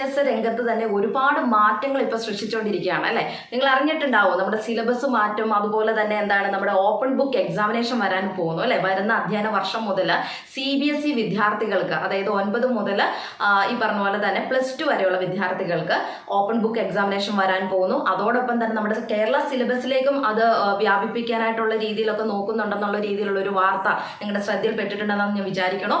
വിദ്യാഭ്യാസ രംഗത്ത് തന്നെ ഒരുപാട് മാറ്റങ്ങൾ ഇപ്പോൾ സൃഷ്ടിച്ചുകൊണ്ടിരിക്കുകയാണ് അല്ലേ? നിങ്ങൾ അറിഞ്ഞിട്ടുണ്ടാവും നമ്മുടെ സിലബസ് മാറ്റം അതുപോലെ തന്നെ എന്താണ് നമ്മുടെ ഓപ്പൺ ബുക്ക് എക്സാമിനേഷൻ വരാൻ പോകുന്നു അല്ലേ? വരുന്ന അധ്യയന വർഷം മുതൽ സി ബി എസ് ഇ വിദ്യാർത്ഥികൾക്ക് അതായത് ഒൻപത് മുതൽ ഈ പറഞ്ഞ പോലെ തന്നെ പ്ലസ് ടു വരെയുള്ള വിദ്യാർത്ഥികൾക്ക് ഓപ്പൺ ബുക്ക് എക്സാമിനേഷൻ വരാൻ പോകുന്നു. അതോടൊപ്പം തന്നെ നമ്മുടെ കേരള സിലബസിലേക്കും അത് വ്യാപിപ്പിക്കാനായിട്ടുള്ള രീതിയിലൊക്കെ നോക്കുന്നുണ്ടെന്നുള്ള രീതിയിലുള്ള ഒരു വാർത്ത നിങ്ങളുടെ ശ്രദ്ധയിൽപ്പെട്ടിട്ടുണ്ടെന്ന് ഞാൻ വിചാരിക്കണോ.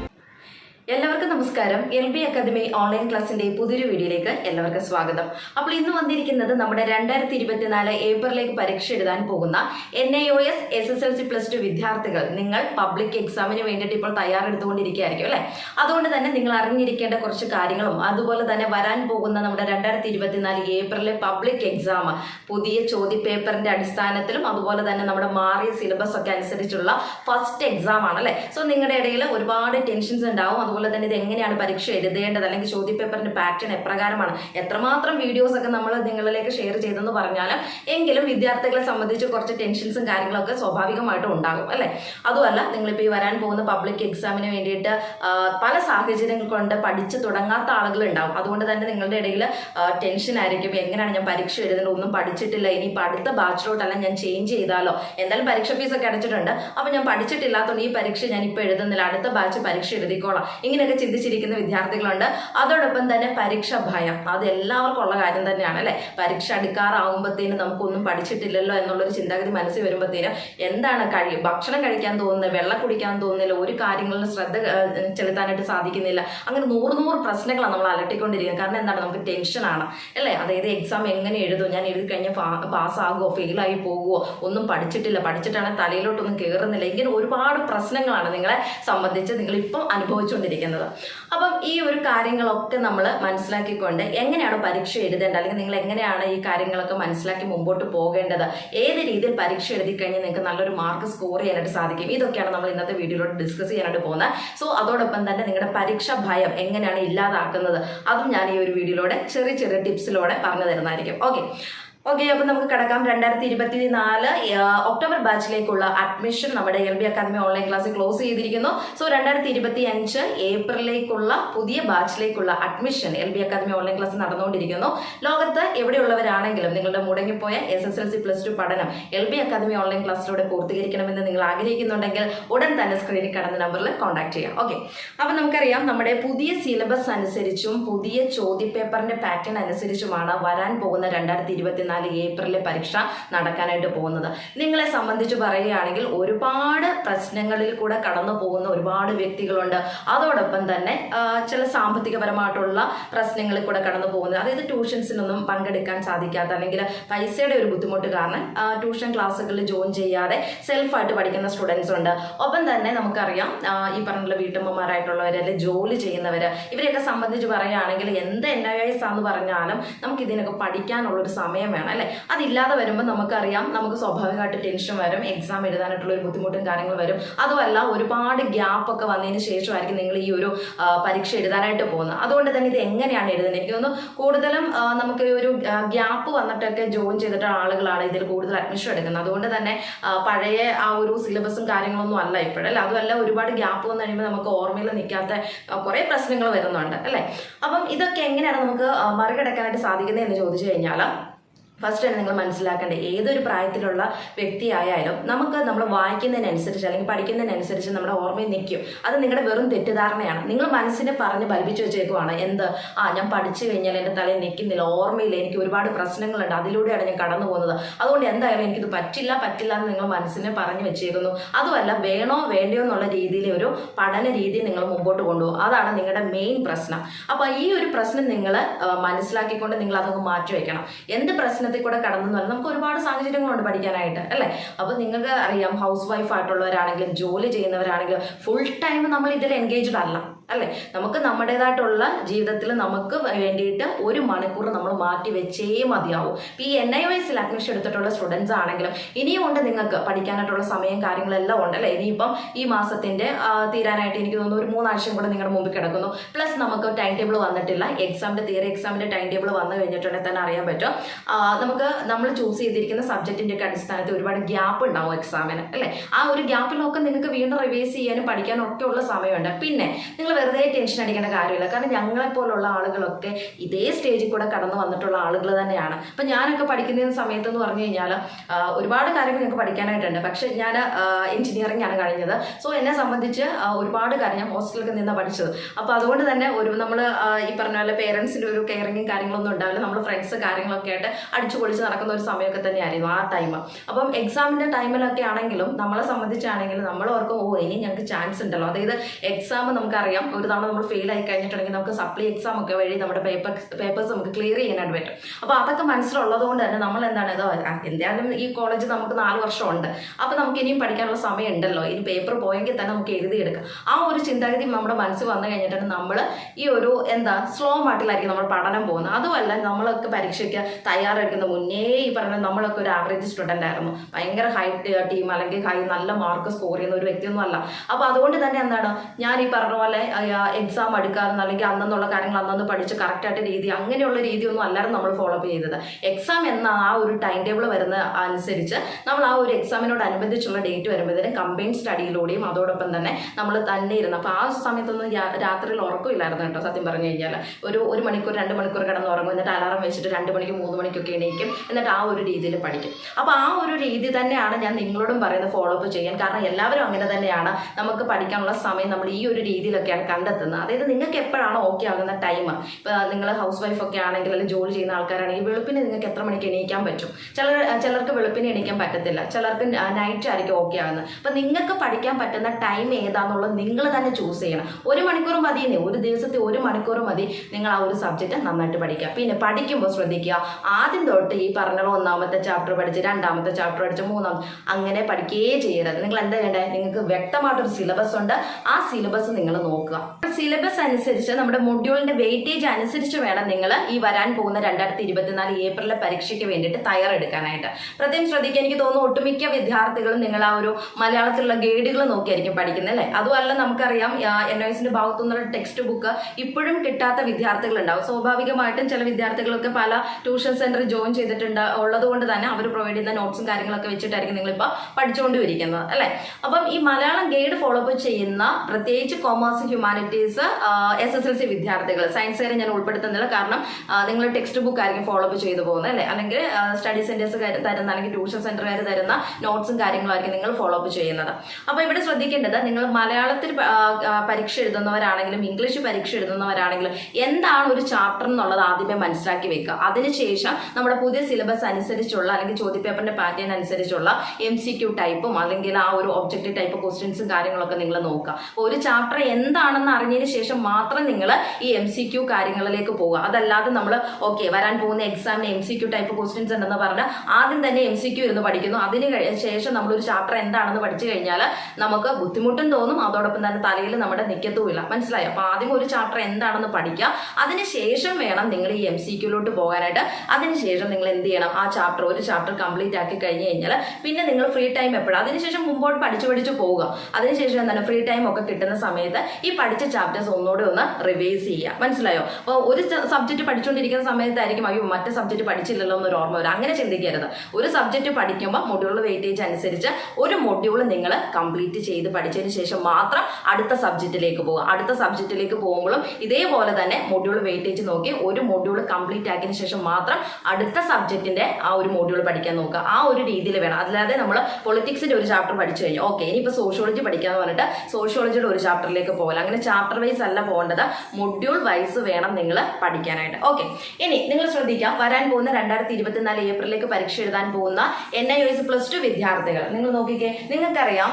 എല്ലാവർക്കും നമസ്കാരം. എൽ ബി അക്കാദമി ഓൺലൈൻ ക്ലാസ്സിന്റെ പുതിയൊരു വീഡിയോയിലേക്ക് എല്ലാവർക്കും സ്വാഗതം. അപ്പോൾ ഇന്ന് വന്നിരിക്കുന്നത് നമ്മുടെ രണ്ടായിരത്തി ഇരുപത്തിനാല് ഏപ്രിലേക്ക് പരീക്ഷ എഴുതാൻ പോകുന്ന N I O S S S L C plus two വിദ്യാർത്ഥികൾ നിങ്ങൾ പബ്ലിക് എക്സാമിന് വേണ്ടിയിട്ട് ഇപ്പോൾ തയ്യാറെടുത്തുകൊണ്ടിരിക്കുകയായിരിക്കും അല്ലേ? അതുകൊണ്ട് തന്നെ നിങ്ങൾ അറിഞ്ഞിരിക്കേണ്ട കുറച്ച് കാര്യങ്ങളും അതുപോലെ തന്നെ വരാൻ പോകുന്ന നമ്മുടെ രണ്ടായിരത്തി ഇരുപത്തിനാല് ഏപ്രിലെ പബ്ലിക് എക്സാം പുതിയ ചോദ്യപേപ്പറിന്റെ അടിസ്ഥാനത്തിലും അതുപോലെ തന്നെ നമ്മുടെ മാറിയ സിലബസ് ഒക്കെ അനുസരിച്ചുള്ള ഫസ്റ്റ് എക്സാം ആണ് അല്ലെ? സോ നിങ്ങളുടെ ഇടയിൽ ഒരുപാട് ടെൻഷൻസ് ഉണ്ടാവും. അതുപോലെ തന്നെ ഇത് എങ്ങനെയാണ് പരീക്ഷ എഴുതേണ്ടത് അല്ലെങ്കിൽ ചോദ്യപേപ്പറിന്റെ പാറ്റേൺ എപ്രകാരമാണ്? എത്രമാത്രം വീഡിയോസ് ഒക്കെ നമ്മൾ നിങ്ങളിലേക്ക് ഷെയർ ചെയ്തെന്ന് പറഞ്ഞാലും എങ്കിലും വിദ്യാർത്ഥികളെ സംബന്ധിച്ച് കുറച്ച് ടെൻഷൻസും കാര്യങ്ങളൊക്കെ സ്വാഭാവികമായിട്ടും ഉണ്ടാകും അല്ലേ? അതുമല്ല നിങ്ങളിപ്പോൾ ഈ വരാൻ പോകുന്ന പബ്ലിക് എക്സാമിന് വേണ്ടിയിട്ട് പല സാഹചര്യങ്ങൾ കൊണ്ട് പഠിച്ചു തുടങ്ങാത്ത ആളുകൾ ഉണ്ടാവും. അതുകൊണ്ട് തന്നെ നിങ്ങളുടെ ഇടയിൽ ടെൻഷൻ ആയിരിക്കും. എങ്ങനെയാണ് ഞാൻ പരീക്ഷ എഴുതുന്നത്? ഒന്നും പഠിച്ചിട്ടില്ല. ഇനി അടുത്ത ബാച്ചിലോട്ടല്ല ഞാൻ ചേഞ്ച് ചെയ്താലോ? എന്തായാലും പരീക്ഷ ഫീസ് ഒക്കെ അടച്ചിട്ടുണ്ട്. അപ്പോൾ ഞാൻ പഠിച്ചിട്ടില്ലാത്തതുകൊണ്ട് ഈ പരീക്ഷ ഞാൻ ഇപ്പോൾ എഴുതുന്നില്ല. അടുത്ത ബാച്ച് പരീക്ഷ എഴുതിക്കോളാം. ഇങ്ങനെയൊക്കെ ചിന്തിച്ചിരിക്കുന്ന വിദ്യാർത്ഥികളുണ്ട്. അതോടൊപ്പം തന്നെ പരീക്ഷ ഭയം. അത് എല്ലാവർക്കും ഉള്ള കാര്യം തന്നെയാണ് അല്ലേ? പരീക്ഷ അടുക്കാറാവുമ്പോഴത്തേനും നമുക്കൊന്നും പഠിച്ചിട്ടില്ലല്ലോ എന്നുള്ളൊരു ചിന്താഗതി മനസ്സിൽ വരുമ്പോഴത്തേനും എന്താണ് കഴി ഭക്ഷണം കഴിക്കാൻ തോന്നുന്നത് വെള്ളം കുടിക്കാൻ തോന്നുന്നില്ല ഒരു കാര്യങ്ങളിലും ശ്രദ്ധ ചെലുത്താനായിട്ട് സാധിക്കുന്നില്ല. അങ്ങനെ നൂറ് നൂറ് പ്രശ്നങ്ങളാണ് നമ്മൾ അലട്ടിക്കൊണ്ടിരിക്കുന്നത്. കാരണം എന്താണ്? നമുക്ക് ടെൻഷനാണ് അല്ലേ? അതായത് എക്സാം എങ്ങനെ എഴുതും? ഞാൻ എഴുതി കഴിഞ്ഞാൽ പാസ്സാകുമോ ഫെയിലായി പോകുമോ ഒന്നും പഠിച്ചിട്ടില്ല. പഠിച്ചിട്ടാണെങ്കിൽ തലയിലോട്ടൊന്നും കയറുന്നില്ല ഇങ്ങനെ ഒരുപാട് പ്രശ്നങ്ങളാണ് നിങ്ങളെ സംബന്ധിച്ച് നിങ്ങൾ ഇപ്പം അനുഭവിച്ചുകൊണ്ടിരിക്കുന്നത് അപ്പം ഈ ഒരു കാര്യങ്ങളൊക്കെ നമ്മൾ മനസ്സിലാക്കിക്കൊണ്ട് എങ്ങനെയാണ് പരീക്ഷ എഴുതേണ്ടത്? അല്ലെങ്കിൽ നിങ്ങൾ എങ്ങനെയാണ് ഈ കാര്യങ്ങളൊക്കെ മനസ്സിലാക്കി മുമ്പോട്ട് പോകേണ്ടത്? ഏത് രീതിയിൽ പരീക്ഷ എഴുതി കഴിഞ്ഞാൽ നിങ്ങൾക്ക് നല്ലൊരു മാർക്ക് സ്കോർ ചെയ്യാനായിട്ട് സാധിക്കും? ഇതൊക്കെയാണ് നമ്മൾ ഇന്നത്തെ വീഡിയോയിലോട്ട് ഡിസ്കസ് ചെയ്യാനായിട്ട് പോകുന്നത്. സോ അതോടൊപ്പം തന്നെ നിങ്ങളുടെ പരീക്ഷ ഭയം എങ്ങനെയാണ് ഇല്ലാതാക്കുന്നത്? അതും ഞാൻ ഈ ഒരു വീഡിയോയിലൂടെ ചെറിയ ചെറിയ ടിപ്സിലൂടെ പറഞ്ഞു തരുന്നതായിരിക്കും. ഓക്കെ ഓക്കെ അപ്പോൾ നമുക്ക് കിടക്കാം. രണ്ടായിരത്തി ഇരുപത്തി നാല് ഒക്ടോബർ ബാച്ചിലേക്കുള്ള അഡ്മിഷൻ നമ്മുടെ L B academy online class close ചെയ്തിരിക്കുന്നു. സോ രണ്ടായിരത്തി ഇരുപത്തി അഞ്ച് ഏപ്രിലേക്കുള്ള പുതിയ ബാച്ചിലേക്കുള്ള admission L B academy online class നടന്നുകൊണ്ടിരിക്കുന്നു. ലോകത്ത് എവിടെയുള്ളവരാണെങ്കിലും നിങ്ങളുടെ മുടങ്ങിപ്പോയ S S L C plus two പഠനം എൽ ബി അക്കാദമി ഓൺലൈൻ ക്ലാസ്സിലൂടെ പൂർത്തീകരിക്കണമെന്ന് നിങ്ങൾ ആഗ്രഹിക്കുന്നുണ്ടെങ്കിൽ ഉടൻ തന്നെ സ്ക്രീനിൽ കടന്ന നമ്പറിൽ കോൺടാക്ട് ചെയ്യാം. ഓക്കെ അപ്പം നമുക്കറിയാം നമ്മുടെ പുതിയ സിലബസ് അനുസരിച്ചും പുതിയ ചോദ്യപേപ്പറിന്റെ പാറ്റേൺ അനുസരിച്ചുമാണ് വരാൻ പോകുന്ന രണ്ടായിരത്തി ഇരുപത്തിനാല് ഏപ്രിലെ പരീക്ഷ നടക്കാനായിട്ട് പോകുന്നത്. നിങ്ങളെ സംബന്ധിച്ച് പറയുകയാണെങ്കിൽ ഒരുപാട് പ്രശ്നങ്ങളിൽ കൂടെ കടന്നു പോകുന്ന ഒരുപാട് വ്യക്തികളുണ്ട്. അതോടൊപ്പം തന്നെ ചില സാമ്പത്തികപരമായിട്ടുള്ള പ്രശ്നങ്ങളിൽ കൂടെ കടന്നു പോകുന്നത്. അതായത് ട്യൂഷൻസിനൊന്നും പങ്കെടുക്കാൻ സാധിക്കാത്ത അല്ലെങ്കിൽ പൈസയുടെ ഒരു ബുദ്ധിമുട്ട് കാരണം ട്യൂഷൻ ക്ലാസ്സുകളിൽ ജോയിൻ ചെയ്യാതെ സെൽഫായിട്ട് പഠിക്കുന്ന സ്റ്റുഡൻസ് ഉണ്ട്. ഒപ്പം തന്നെ നമുക്കറിയാം ഈ പറഞ്ഞുള്ള വീട്ടമ്മമാരായിട്ടുള്ളവർ അല്ലെങ്കിൽ ജോലി ചെയ്യുന്നവർ ഇവരെയൊക്കെ സംബന്ധിച്ച് പറയുകയാണെങ്കിൽ എന്ത് എൻ ഐ എസ് ആണെന്ന് പറഞ്ഞാലും നമുക്ക് ഇതിനൊക്കെ പഠിക്കാനുള്ളൊരു സമയം അല്ലേ? അതില്ലാതെ വരുമ്പോൾ നമുക്കറിയാം നമുക്ക് സ്വാഭാവികമായിട്ട് ടെൻഷൻ വരും എക്സാം എഴുതാനായിട്ടുള്ള ഒരു ബുദ്ധിമുട്ടും കാര്യങ്ങൾ വരും. അതുമല്ല ഒരുപാട് ഗ്യാപ്പ് ഒക്കെ വന്നതിന് ശേഷമായിരിക്കും നിങ്ങൾ ഈ ഒരു പരീക്ഷ എഴുതാനായിട്ട് പോകുന്നത്. അതുകൊണ്ട് തന്നെ ഇത് എങ്ങനെയാണ് എഴുതുന്നത്? എനിക്ക് തോന്നുന്നു കൂടുതലും നമുക്ക് ഒരു ഗ്യാപ്പ് വന്നിട്ടൊക്കെ ജോയിൻ ചെയ്തിട്ട് ആളുകളാണ് ഇതിൽ കൂടുതൽ അഡ്മിഷൻ എടുക്കുന്നത്. അതുകൊണ്ട് തന്നെ പഴയ ആ ഒരു സിലബസും കാര്യങ്ങളൊന്നും അല്ല ഇപ്പോഴല്ലേ അതുമല്ല ഒരുപാട് ഗ്യാപ്പ് വന്നു കഴിയുമ്പോൾ നമുക്ക് ഓർമ്മയിൽ നിൽക്കാത്ത കുറേ പ്രശ്നങ്ങൾ വരുന്നുണ്ട് അല്ലേ? അപ്പം ഇതൊക്കെ എങ്ങനെയാണ് നമുക്ക് മറികടക്കാനായിട്ട് സാധിക്കുന്നത് എന്ന് ചോദിച്ചു കഴിഞ്ഞാൽ ഫസ്റ്റ് തന്നെ നിങ്ങൾ മനസ്സിലാക്കേണ്ടത് ഏതൊരു പ്രായത്തിലുള്ള വ്യക്തിയായാലും നമുക്ക് നമ്മൾ വായിക്കുന്നതിനനുസരിച്ച് അല്ലെങ്കിൽ പഠിക്കുന്നതിനനുസരിച്ച് നമ്മുടെ ഓർമ്മയിൽ നിൽക്കും. അത് നിങ്ങളുടെ വെറും തെറ്റിദ്ധാരണയാണ്. നിങ്ങൾ മനസ്സിനെ പറഞ്ഞ് ബൽപ്പിച്ച് വെച്ചേക്കുവാണ്. എന്ത്? ആ ഞാൻ പഠിച്ചു കഴിഞ്ഞാൽ എന്റെ തലയിൽ നിൽക്കുന്നില്ല. ഓർമ്മയിൽ എനിക്ക് ഒരുപാട് പ്രശ്നങ്ങളുണ്ട്. അതിലൂടെയാണ് ഞാൻ കടന്നു പോകുന്നത്. അതുകൊണ്ട് എന്തായാലും എനിക്കിത് പറ്റില്ല പറ്റില്ല എന്ന് നിങ്ങൾ മനസ്സിനെ പറഞ്ഞു വെച്ചേക്കുന്നു. അതുമല്ല വേണോ വേണ്ടയോ എന്നുള്ള രീതിയിൽ ഒരു പഠന രീതി നിങ്ങൾ മുമ്പോട്ട് കൊണ്ടുപോകും. അതാണ് നിങ്ങളുടെ മെയിൻ പ്രശ്നം. അപ്പോൾ ഈ ഒരു പ്രശ്നം നിങ്ങൾ മനസ്സിലാക്കിക്കൊണ്ട് നിങ്ങൾ അതൊന്ന് മാറ്റി വയ്ക്കണം. എന്ത് പ്രശ്നത്തിൽ കൂടെ കടന്നു പറഞ്ഞാൽ നമുക്ക് ഒരുപാട് സാഹചര്യങ്ങളുണ്ട് പഠിക്കാനായിട്ട് അല്ലേ? അപ്പോൾ നിങ്ങൾക്ക് അറിയാം ഹൗസ് വൈഫ് ആയിട്ടുള്ളവരാണെങ്കിലും ജോലി ചെയ്യുന്നവരാണെങ്കിലും ഫുൾ ടൈം നമ്മൾ ഇതിൽ എൻഗേജ്ഡ് അല്ല. അല്ലേ? നമുക്ക് നമ്മുടേതായിട്ടുള്ള ജീവിതത്തിൽ നമുക്ക് വേണ്ടിയിട്ട് ഒരു മണിക്കൂർ നമ്മൾ മാറ്റി വെച്ചേ മതിയാവും. ഈ എൻ ഐ എസിൽ അഡ്മിഷൻ എടുത്തിട്ടുള്ള സ്റ്റുഡൻസ് ആണെങ്കിലും ഇനിയും ഉണ്ട് നിങ്ങൾക്ക് പഠിക്കാനായിട്ടുള്ള സമയം കാര്യങ്ങളെല്ലാം ഉണ്ട് അല്ലേ? ഇനിയിപ്പം ഈ മാസത്തിന്റെ തീരാനായിട്ട് എനിക്ക് തോന്നുന്നു ഒരു മൂന്നാഴ്ചയും കൂടെ നിങ്ങളുടെ മുമ്പിൽ കിടക്കുന്നു. പ്ലസ് നമുക്ക് ടൈം ടേബിൾ വന്നിട്ടില്ല. എക്സാമിന്റെ തിയറി എക്സാമിന്റെ ടൈം ടേബിൾ വന്നു കഴിഞ്ഞിട്ടുണ്ടെങ്കിൽ തന്നെ അറിയാൻ പറ്റും. നമുക്ക് നമ്മൾ ചൂസ് ചെയ്തിരിക്കുന്ന സബ്ജക്റ്റിന്റെ ഒക്കെ അടിസ്ഥാനത്തിൽ ഒരുപാട് ഗ്യാപ്പ് ഉണ്ടാവും എക്സാമിന് അല്ലേ? ആ ഒരു ഗ്യാപ്പിലൊക്കെ നിങ്ങൾക്ക് വീണ്ടും റിവൈസ് ചെയ്യാനും പഠിക്കാനും ഒക്കെ ഉള്ള സമയമുണ്ട്. പിന്നെ നിങ്ങൾ വെറുതെ ടെൻഷൻ അടിക്കേണ്ട കാര്യമില്ല. കാരണം ഞങ്ങളെ പോലുള്ള ആളുകളൊക്കെ ഇതേ സ്റ്റേജിൽ കൂടെ കടന്നു വന്നിട്ടുള്ള ആളുകൾ തന്നെയാണ്. അപ്പം ഞാനൊക്കെ പഠിക്കുന്ന സമയത്ത് എന്ന് പറഞ്ഞു കഴിഞ്ഞാൽ ഒരുപാട് കാര്യങ്ങൾ ഞങ്ങൾക്ക് പഠിക്കാനായിട്ടുണ്ട്. പക്ഷെ ഞാൻ എഞ്ചിനീയറിംഗ് ആണ് കഴിഞ്ഞത്. സോ എന്നെ സംബന്ധിച്ച് ഒരുപാട് കാര്യം ഞാൻ ഹോസ്റ്റലിലൊക്കെ നിന്നാണ് പഠിച്ചത്. അപ്പോൾ അതുകൊണ്ട് തന്നെ ഒരു നമ്മൾ ഈ പറഞ്ഞ പോലെ പേരൻസിന്റെ ഒരു കെയറിങ്ങും കാര്യങ്ങളൊന്നും ഉണ്ടാവില്ല. നമ്മൾ ഫ്രണ്ട്സ് കാര്യങ്ങളൊക്കെ ആയിട്ട് അടിച്ചു പൊളിച്ച് നടക്കുന്ന ഒരു സമയമൊക്കെ തന്നെയായിരുന്നു ആ ടൈം അപ്പം എക്സാമിന്റെ ടൈമിലൊക്കെ ആണെങ്കിലും നമ്മളെ സംബന്ധിച്ചാണെങ്കിലും നമ്മൾ ഓർക്കും ഓ ഇനി ഞങ്ങൾക്ക് ചാൻസ് ഉണ്ടല്ലോ. അതായത് എക്സാം നമുക്കറിയാം. ഒരു തവണ നമ്മൾ ഫെയിൽ ആയി കഴിഞ്ഞിട്ടുണ്ടെങ്കിൽ നമുക്ക് സപ്ലി എക്സാം ഒക്കെ വഴി നമ്മുടെ പേപ്പർ പേപ്പേഴ്സ് നമുക്ക് ക്ലിയർ ചെയ്യാനായിട്ട് പറ്റും. അപ്പോൾ അതൊക്കെ മനസ്സിലുള്ളത് കൊണ്ട് തന്നെ നമ്മൾ എന്താണ് ഇത് എന്തായാലും ഈ കോളേജ് നമുക്ക് നാല് വർഷമുണ്ട്. അപ്പോൾ നമുക്ക് ഇനിയും പഠിക്കാനുള്ള സമയം ഉണ്ടല്ലോ ഇനി പേപ്പർ പോയെങ്കിൽ തന്നെ നമുക്ക് എഴുതിയെടുക്കാം ആ ഒരു ചിന്താഗതി നമ്മുടെ മനസ്സിൽ വന്നു കഴിഞ്ഞിട്ടാണ് നമ്മൾ ഈ ഒരു എന്താ സ്ലോ മാട്ടിലായിരിക്കും നമ്മൾ പഠനം പോകുന്നത്. അതുമല്ല നമ്മളൊക്കെ പരീക്ഷയ്ക്ക് തയ്യാറെടുക്കുന്ന മുന്നേ ഈ പറഞ്ഞ നമ്മളൊക്കെ ഒരു ആവറേജ് സ്റ്റുഡന്റ് ആയിരുന്നു. ഭയങ്കര ഹൈ ടീം അല്ലെങ്കിൽ ഹൈ നല്ല മാർക്ക് സ്കോർ ചെയ്യുന്ന ഒരു വ്യക്തിയൊന്നും അല്ല അപ്പോൾ അതുകൊണ്ട് തന്നെ എന്താണ് ഞാൻ ഈ പറഞ്ഞ പോലെ എക്സാം എടുക്കാറുണ്ട് അല്ലെങ്കിൽ അന്നെന്നുള്ള കാര്യങ്ങൾ അന്നന്ന് പഠിച്ച് കറക്റ്റായിട്ട് രീതി അങ്ങനെയുള്ള രീതിയൊന്നും അല്ലായിരുന്നു നമ്മൾ ഫോളോ അപ്പ് ചെയ്തത്. എക്സാം എന്ന ആ ഒരു ടൈം ടേബിൾ വരുന്ന അനുസരിച്ച് നമ്മൾ ആ ഒരു എക്സാമിനോട് അനുബന്ധിച്ചുള്ള ഡേറ്റ് വരുമ്പോഴത്തേനും കമ്പൈൻഡ് സ്റ്റഡിയിലൂടെയും അതോടൊപ്പം തന്നെ നമ്മൾ തന്നെ ഇരുന്ന് അപ്പോൾ ആ സമയത്തൊന്നും രാത്രിയിൽ ഉറക്കമില്ലായിരുന്നു കേട്ടോ സത്യം പറഞ്ഞു കഴിഞ്ഞാൽ ഒരു ഒരു മണിക്കൂർ രണ്ട് മണിക്കൂർ കിടന്ന് ഉറങ്ങും എന്നിട്ട് അലാറം വെച്ചിട്ട് രണ്ട് മണിക്ക് മൂന്ന് മണിക്കൊക്കെ എണീക്കും എന്നിട്ട് ആ ഒരു രീതിയിൽ പഠിക്കും. അപ്പോൾ ആ ഒരു രീതി തന്നെയാണ് ഞാൻ നിങ്ങളോടും പറയുന്നത് ഫോളോ അപ്പ് ചെയ്യാൻ. കാരണം എല്ലാവരും അങ്ങനെ തന്നെയാണ്. നമുക്ക് പഠിക്കാനുള്ള സമയം നമ്മൾ ഈ ഒരു രീതിയിലൊക്കെയാണ് കണ്ടെത്തുന്നത്. അതായത് നിങ്ങൾക്ക് എപ്പോഴാണ് ഓക്കെ ആകുന്ന ടൈം ഇപ്പോൾ നിങ്ങൾ ഹൗസ് വൈഫ് ഒക്കെ ആണെങ്കിൽ അല്ലെങ്കിൽ ജോലി ചെയ്യുന്ന ആൾക്കാരാണെങ്കിൽ വെളുപ്പിന് നിങ്ങൾക്ക് എത്ര മണിക്ക് എണീക്കാൻ പറ്റും? ചിലർ ചിലർക്ക് വെളുപ്പിന് എണീക്കാൻ പറ്റത്തില്ല. ചിലർക്ക് നൈറ്റ് ആയിരിക്കും ഓക്കെ ആകുന്നത്. അപ്പം നിങ്ങൾക്ക് പഠിക്കാൻ പറ്റുന്ന ടൈം ഏതാണെന്നുള്ളത് നിങ്ങൾ തന്നെ ചൂസ് ചെയ്യണം. ഒരു മണിക്കൂർ മതി ഒരു ദിവസത്തെ ഒരു മണിക്കൂർ മതി നിങ്ങൾ ആ ഒരു സബ്ജക്റ്റ് നന്നായിട്ട് പഠിക്കുക. പിന്നെ പഠിക്കുമ്പോൾ ശ്രദ്ധിക്കുക. ആദ്യം തൊട്ട് ഈ പറഞ്ഞ ഒന്നാമത്തെ ചാപ്റ്റർ പഠിച്ച് രണ്ടാമത്തെ ചാപ്റ്റർ പഠിച്ച് മൂന്നാം അങ്ങനെ പഠിക്കുകയേ ചെയ്യരുത്. നിങ്ങൾ എന്താ ചെയ്യേണ്ടത് നിങ്ങൾക്ക് വ്യക്തമായിട്ടൊരു സിലബസ് ഉണ്ട്. ആ സിലബസ് നിങ്ങൾ നോക്കുക. സിലബസ് അനുസരിച്ച് നമ്മുടെ മൊഡ്യൂളിന്റെ വെയിറ്റേജ് അനുസരിച്ച് വേണം നിങ്ങൾ ഈ വരാൻ പോകുന്ന രണ്ടായിരത്തി ഇരുപത്തിനാല് ഏപ്രിലെ പരീക്ഷയ്ക്ക് വേണ്ടിയിട്ട് തയ്യാറെടുക്കാനായിട്ട്. പ്രത്യേകം ശ്രദ്ധിക്കുക എനിക്ക് തോന്നുന്നു ഒട്ടുമിക്ക വിദ്യാർത്ഥികളും നിങ്ങൾ ആ ഒരു മലയാളത്തിലുള്ള ഗൈഡുകൾ നോക്കിയായിരിക്കും പഠിക്കുന്നത് അല്ലേ? അതുമല്ല നമുക്കറിയാം എൻ എസിന്റെ ഭാഗത്തുനിന്നുള്ള ടെക്സ്റ്റ് ബുക്ക് ഇപ്പോഴും കിട്ടാത്ത വിദ്യാർത്ഥികളുണ്ടാവും. സ്വാഭാവികമായിട്ടും ചില വിദ്യാർത്ഥികളൊക്കെ പല ട്യൂഷൻ സെന്റർ ജോയിൻ ചെയ്തിട്ടുണ്ട്. ഉള്ളത് കൊണ്ട് തന്നെ അവർ പ്രൊവൈഡ് ചെയ്യുന്ന നോട്ട്സും കാര്യങ്ങളൊക്കെ വെച്ചിട്ടായിരിക്കും നിങ്ങളിപ്പോൾ പഠിച്ചുകൊണ്ടിരിക്കുന്നത് അല്ലേ? അപ്പം ഈ മലയാളം ഗൈഡ് ഫോളോ അപ്പ് ചെയ്യുന്ന പ്രത്യേകിച്ച് commerce humanities S S L C വിദ്യാർത്ഥികൾ. സയൻസ് വരെ ഞാൻ ഉൾപ്പെടുത്തുന്നില്ല. കാരണം നിങ്ങൾ ടെക്സ്റ്റ് ബുക്ക് ആയിരിക്കും ഫോളോ അപ്പ് ചെയ്തു പോകുന്നത് അല്ലേ? അല്ലെങ്കിൽ സ്റ്റഡി സെന്റേഴ്സ് തരുന്ന അല്ലെങ്കിൽ ട്യൂഷൻ സെന്ററുകാർ തരുന്ന നോട്ട്സും കാര്യങ്ങളായിരിക്കും നിങ്ങൾ ഫോളോ അപ്പ് ചെയ്യുന്നത്. അപ്പോൾ ഇവിടെ ശ്രദ്ധിക്കേണ്ടത് നിങ്ങൾ മലയാളത്തിൽ പരീക്ഷ എഴുതുന്നവരാണെങ്കിലും ഇംഗ്ലീഷ് പരീക്ഷ എഴുതുന്നവരാണെങ്കിലും എന്താണ് ഒരു ചാപ്റ്റർ എന്നുള്ളത് ആദ്യമേ മനസ്സിലാക്കി വെക്കുക. അതിനുശേഷം നമ്മുടെ പുതിയ സിലബസ് അനുസരിച്ചുള്ള അല്ലെങ്കിൽ ചോദ്യപേപ്പറിന്റെ പാറ്റേൺ അനുസരിച്ചുള്ള എം സി ക്യൂ ടൈപ്പും അല്ലെങ്കിൽ ആ ഒരു ഒബ്ജക്റ്റീവ് ടൈപ്പ് ക്വസ്റ്റ്യൻസും കാര്യങ്ങളൊക്കെ നിങ്ങൾ നോക്കുക. ഒരു ചാപ്റ്റർ എന്താണെന്ന് അറിഞ്ഞതിന് ശേഷം മാത്രം നിങ്ങൾ ഈ എം സി ക്യു കാര്യങ്ങളിലേക്ക് പോവുക. അതല്ലാതെ നമ്മൾ ഓക്കെ വരാൻ പോകുന്ന എക്സാമിന് M C Q type questions ഉണ്ടെന്ന് പറഞ്ഞാൽ ആദ്യം തന്നെ എം സി ക്യു ഇരുന്ന് പഠിക്കുന്നു. അതിന് ശേഷം ശേഷം നമ്മളൊരു ചാപ്റ്റർ എന്താണെന്ന് പഠിച്ചു കഴിഞ്ഞാൽ നമുക്ക് ബുദ്ധിമുട്ടും തോന്നും. അതോടൊപ്പം തന്നെ തലയിൽ നമ്മുടെ നിൽക്കത്തുമില്ല മനസ്സിലായോ? അപ്പോൾ ആദ്യം ഒരു ചാപ്റ്റർ എന്താണെന്ന് പഠിക്കുക. അതിനുശേഷം വേണം നിങ്ങൾ ഈ എം സി ക്യൂലോട്ട് പോകാനായിട്ട്. അതിനുശേഷം നിങ്ങൾ എന്ത് ചെയ്യണം? ആ ചാപ്റ്റർ ഒരു ചാപ്റ്റർ കംപ്ലീറ്റ് ആക്കി കഴിഞ്ഞ് കഴിഞ്ഞാൽ പിന്നെ നിങ്ങൾ ഫ്രീ ടൈം എപ്പോഴും? അതിനുശേഷം മുമ്പോട്ട് പഠിച്ചു പഠിച്ചു പോവുക. അതിനുശേഷം എന്താണ്? ഫ്രീ ടൈം ഒക്കെ കിട്ടുന്ന സമയത്ത് ഈ പഠിച്ച ചാപ്റ്റേഴ്സ് ഒന്നുകൂടെ ഒന്ന് റിവൈസ് ചെയ്യുക. മനസ്സിലായോ? അപ്പോൾ ഒരു സബ്ജക്റ്റ് പഠിച്ചുകൊണ്ടിരിക്കുന്ന സമയത്തായിരിക്കും അയ്യോ മറ്റേ സബ്ജക്റ്റ് പഠിച്ചില്ലല്ലോ എന്നൊരു ഓർമ്മ വരും. അങ്ങനെ ചിന്തിക്കരുത്. ഒരു സബ്ജക്റ്റ് പഠിക്കുമ്പോൾ മൊഡ്യൂൾ വെയിറ്റേജ് അനുസരിച്ച് ഒരു മൊഡ്യൂൾ നിങ്ങൾ കംപ്ലീറ്റ് ചെയ്ത് പഠിച്ചതിന് ശേഷം മാത്രം അടുത്ത സബ്ജക്റ്റിലേക്ക് പോകുക അടുത്ത സബ്ജക്റ്റിലേക്ക് പോകുമ്പോഴും ഇതേപോലെ തന്നെ മൊഡ്യൂൾ വെയിറ്റേജ് നോക്കി ഒരു മൊഡ്യൂൾ കംപ്ലീറ്റ് ആക്കിയതിന് ശേഷം മാത്രം അടുത്ത സബ്ജക്റ്റിന്റെ ആ ഒരു മൊഡ്യൂൾ പഠിക്കാൻ നോക്കുക. ആ ഒരു രീതിയിൽ വേണം. അതല്ലാതെ നമ്മൾ പൊളിറ്റിക്സിന്റെ ഒരു ചാപ്റ്റർ പഠിച്ചു കഴിഞ്ഞു. ഓക്കെ ഇനിയിപ്പോൾ സോഷ്യോളജി പഠിക്കാന്ന് പറഞ്ഞിട്ട് സോഷ്യോളജിയുടെ ഒരു ചാപ്റ്ററിലേക്ക് പോകല അങ്ങനെ ചാപ്റ്റർ വൈസ് അല്ല പോകേണ്ടത്. മൊഡ്യൂൾ വൈസ് വേണം നിങ്ങൾ പഠിക്കാനായിട്ട്. ഓക്കെ ഇനി നിങ്ങൾ ശ്രദ്ധിക്കാം. വരാൻ പോകുന്ന രണ്ടായിരത്തി ഇരുപത്തിനാല് ഏപ്രിലേക്ക് പരീക്ഷ എഴുതാൻ പോകുന്ന N I S plus two വിദ്യാർത്ഥികൾ. നിങ്ങൾ നോക്കിക്കേ. നിങ്ങൾക്കറിയാം